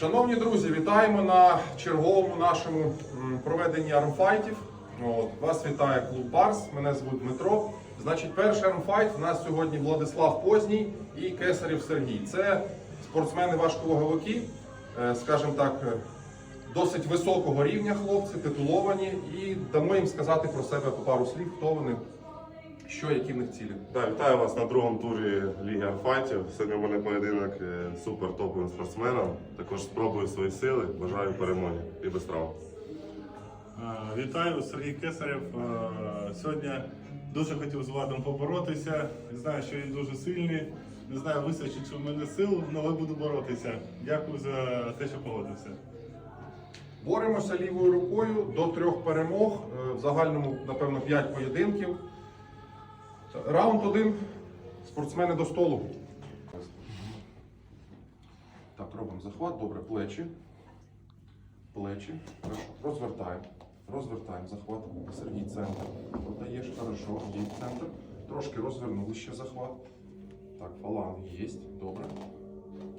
Шановні друзі, вітаємо на черговому нашому проведенні армфайтів. От, вас вітає клуб Барс, мене звуть Дмитро. Значить, перший армфайт у нас сьогодні Владислав Позній і Кесарів Сергій. Це спортсмени важковаговики, е, скажімо так, е, досить високого рівня хлопці, титуловані, і дамо їм сказати про себе по пару слів, хто вони, що, які в них цілі. Да, вітаю вас на другому турі Ліги Арфайтів. Сьогодні у мене поєдинок е, супер топовим спортсменом. Також спробую свої сили. Бажаю перемоги і без травм. Е, Вітаю, Сергій Кесарєв. Е, Сьогодні дуже хотів з Владом поборотися. Знаю, що він дуже сильний. Не знаю, вистачить чи в мене сил, але буду боротися. Дякую за те, що погодився. Боремося лівою рукою до трьох перемог. В загальному, напевно, п'ять поєдинків. Раунд один. Спортсмени до столу. Так, робимо захват. Добре, плечі. Плечі. Розвертаємо. Розвертаємо захват. Сергій центр. Продаєш. Хорошо. Є центр. Трошки розвернули ще захват. Так, фаланги є. Добре.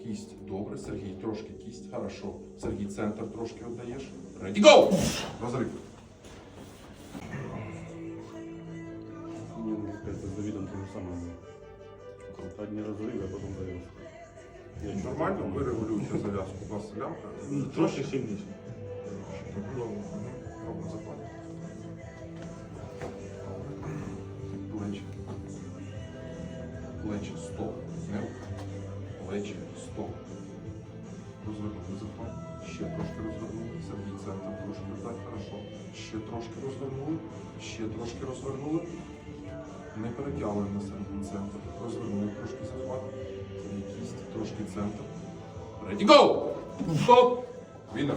Кість, добре, Сергій, трошки кість, хорошо. Сергій, центр трошки віддаєш. Ready, go! Розрив. Давидом то же самое. Там одни разрывы, а потом даешь. Я чё, Нормально, там, ви регулюєте зав'язку. У вас лямка. Ну, Трошки сильніше. Робимо захват. Плечі. Плечі, стоп. Не рух. Плечі, стоп. Розвернули захват. Ще трошки розвернули. Сергій центр трошки так, хорошо. Ще трошки розвернули. Ще трошки розвернули. Не перетягуємо на Сергій центр. Розвернули трошки захват. Кість, трошки центр. Ready, go! Стоп! Вінер.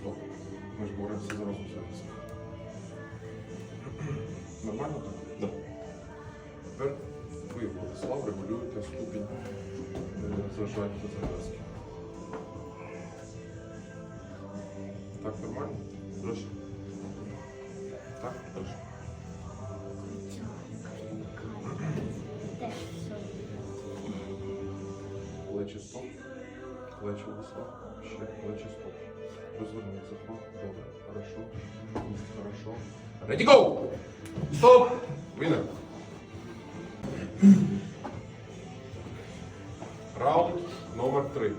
Стоп. Ми ж боремося зараз у сервісі. Нормально так? Да. Тепер ви, Владислав, регулюєте ступінь е, зажаття зав'язки. Так, нормально? Прошу. Так? Прошу. Плечі стоп. Плечі Владислав. Ще плечі стоп. Розвернути захват. Добре. Хорошо. Хорошо. Ready, go! Стоп! Вінер. Раунд номер три.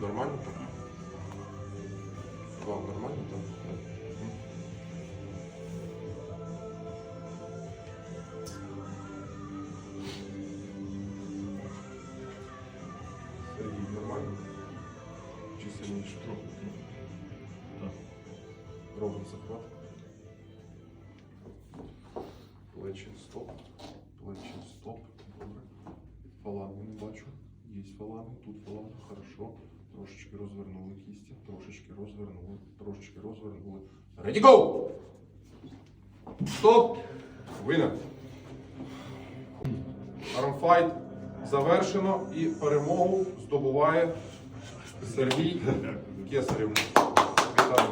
Нормально так? Вам нормально так? Сергій, нормально? Чи сильніше трохи? Так. Робимо захват. Плечі стоп. Плечі стоп. Добре. Фаланги не бачу. Є фаланги, тут фаланги, хорошо. Трошечки розвернули кісті, трошечки розвернули, трошечки розвернули. Ready, go! Стоп! Винен. Армфайт Завершено і перемогу здобуває Сергій Кесарів. Вітаю.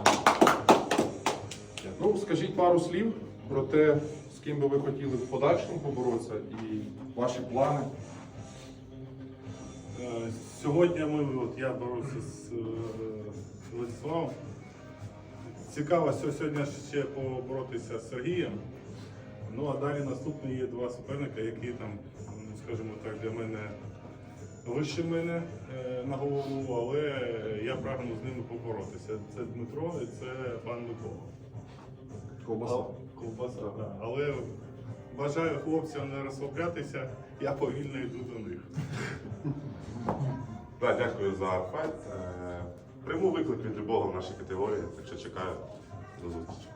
Ну, скажіть пару слів про те, з ким би ви хотіли в подальшому поборотися і ваші плани. Е, Сьогодні ми, от я борюся з е, Владиславом. Цікаво сьо- сьогодні ще поборотися з Сергієм. Ну а далі наступні є два суперника, які там, скажімо так, для мене вище мене е, на голову, але я прагну з ними поборотися. Це Дмитро і це пан Микола. Ковбаса. Ковбаса, так. Але бажаю хлопцям не розслаблятися, я повільно йду до них. Да, дякую за файт. Е, Прийму виклик від любого в нашій категорії, так що чекаю. До зустрічі.